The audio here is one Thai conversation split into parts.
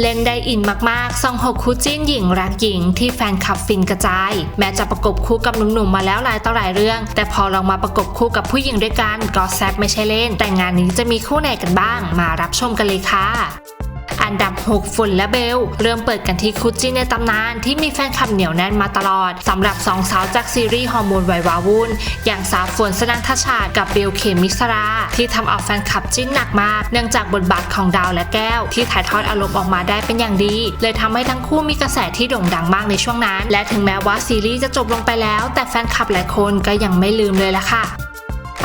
เล่นได้อินมากๆซองหกคู่จิ้นหญิงรักหญิงที่แฟนคลับฟินกระจาย แม้จะประกบคู่กับหนุ่มๆมาแล้วหลายต่อหลายเรื่อง แต่พอลองมาประกบคู่กับผู้หญิงด้วยกันก็แซ่บไม่ใช่เล่น แต่งานนี้จะมีคู่ไหนกันบ้าง มารับชมกันเลยค่ะ อันดับ 6 ฝุ่นและเบล เริ่มเปิดกันที่คู่จิ้นในตำนานที่มีแฟนคลับเหนียวแน่นมาตลอดสำหรับสองสาวจากซีรีส์ฮอร์โมนไวยวาวุ่น อย่างสาวฝนสนันทชาติกับเบลเคมิสรา ที่ทำเอาแฟนคลับจิ้นหนักมาก เนื่องจากบทบาทของดาวและแก้ว ที่ถ่ายทอดอารมณ์ออกมาได้เป็นอย่างดี เลยทำให้ทั้งคู่มีกระแสที่โด่งดังมากในช่วงนั้น และถึงแม้ว่าซีรีส์จะจบลงไปแล้ว แต่แฟนคลับหลายคนก็ยังไม่ลืมเลยละค่ะ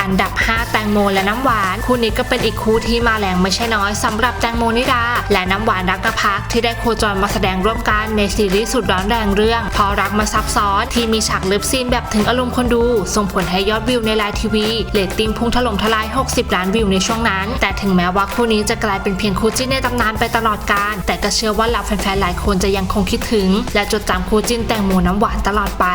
นดับ 5 แตงโมและน้ำหวาน คู่นี้ก็เป็นอีกคู่ที่มาแรงไม่ใช่น้อยสำหรับแตงโมนิดา และน้ำหวานรักนภักที่ได้โคจรมาแสดงร่วมกันในซีรีส์สุดร้อนแรงเรื่อง พอรักมาซับซ้อนที่มีฉากเลิฟซีนแบบถึงอารมณ์คนดู ส่งผลให้ยอดวิวในไลน์ทีวีเรตติ้งพุ่งถล่มทลาย 60 ล้านวิวในช่วงนั้น แต่ถึงแม้ว่าคู่นี้จะกลายเป็นเพียงคู่จิ้นในตำนานไปตลอดกาลแต่ก็เชื่อว่าเหล่าแฟนๆหลายคนจะยังคงคิดถึง และจดจำคู่จิ้นแตงโมน้ำหวานตลอดไป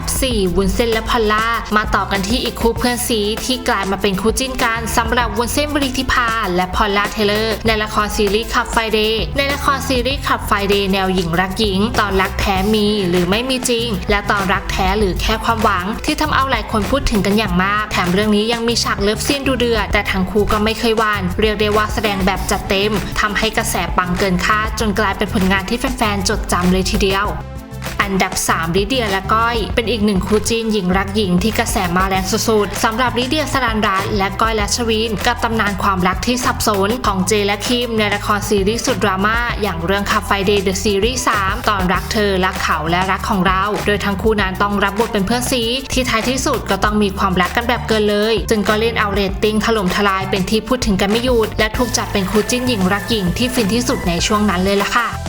ดับ 4 วุ้นเส้นและพอลล่า มาต่อกันที่อีกคู่เพื่อนซีที่กลายมาเป็นคู่จิ้นกันสำหรับวุ้นเส้นบริธิพาและพอลล่าเทเลอร์ ในละครซีรีส์ขับไฟเดย์ในละครซีรีส์ขับไฟเดย์แนวหญิงรักหญิง ตอนรักแท้มีหรือไม่มีจริง และตอนรักแท้หรือแค่ความหวัง ที่ทำเอาหลายคนพูดถึงกันอย่างมาก แถมเรื่องนี้ยังมีฉากเลิฟซีนดูเดือดแต่ทั้งคู่ก็ไม่เคยหวานเรียกได้ว่าแสดงแบบจัดเต็มทำให้กระแสปังเกินคาดจนกลายเป็นผลงานที่แฟนๆจดจำเลยทีเดียว อันดับ 3 ลิเดียและก้อย เป็นอีกหนึ่งคู่จีนหญิงรักหญิงที่กระแสมาแรงสุดๆสำหรับลิเดียสรันรัตน์และก้อยและชวิน กับตำนานความรักที่สับสนของเจและคิมในละครซีรีส์สุดดราม่าอย่างเรื่องคาไฟเดย์เดอะซีรีส์3ตอนรักเธอรักเขาและรักของเรา โดยทั้งคู่นั้นต้องรับบทเป็นเพื่อนซีที่ท้ายที่สุดก็ต้องมีความรักกันแบบเกินเลย จึงก็เล่นเอาเรตติ้งถล่มทลายเป็นที่พูดถึงกันไม่หยุดและถูกจัดเป็นคู่จิ้นหญิงรักหญิงที่ฟินที่สุดในช่วงนั้นเลยล่ะค่ะ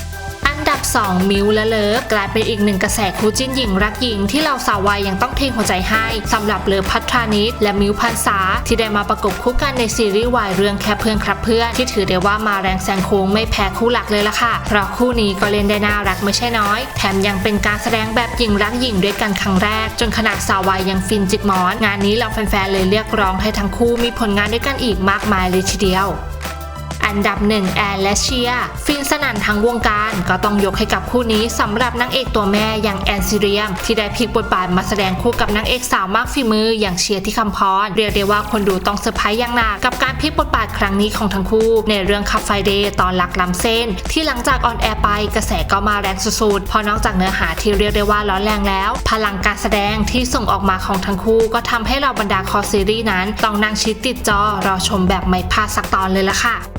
2 มิวและเลิฟกลายเป็นอีกหนึ่งกระแสคู่จิ้นหญิงรักหญิงที่เราสาววัยยังต้องเทงหัวใจให้สำหรับเลิฟพัทรานิชและมิวพันษาที่ได้มาประกบคู่กันในซีรีส์วายเรื่องแค่เพื่อนครับเพื่อนที่ถือได้ว่ามาแรงแซงโค้งไม่แพ้คู่หลักเลยล่ะค่ะเพราะคู่นี้ก็เล่นได้น่ารักไม่ใช่น้อย แถมยังเป็นการแสดงแบบหญิงรักหญิงด้วยกันครั้งแรก จนขนาดสาววัยยังฟินจิกหมอน งานนี้เราแฟนๆเลยเรียกร้องให้ทั้งคู่มีผลงานด้วยกันอีกมากมายเลยทีเดียว อันดับหนึ่งแอนและเชียฟินสนั่นทั้งวงการก็ต้องยกให้กับคู่นี้สำหรับนางเอกตัวแม่อย่างแอนซิเรียม ที่ได้พลิกบทบาทมาแสดงคู่กับนางเอกสาวมากฝีมืออย่างเชียร์ที่คำพรเรียกได้ว่าคนดูต้องเซอร์ไพรส์อย่างหนักกับการพลิกบทบาทครั้งนี้ของทั้งคู่ ในเรื่องคับไฟเดย์ตอนหลักล้ำเส้น ที่หลังจากออนแอร์ไปกระแสก็มาแรงสุดๆพอนอกจากเนื้อหาที่เรียกได้ว่าร้อนแรงแล้ว พลังการแสดงที่ส่งออกมาของทั้งคู่ ก็ทำให้เราบรรดาคอซีรีส์นั้นต้องนั่งชิดติดจอรอชมแบบไม่พลาดสักตอนเลยละค่ะ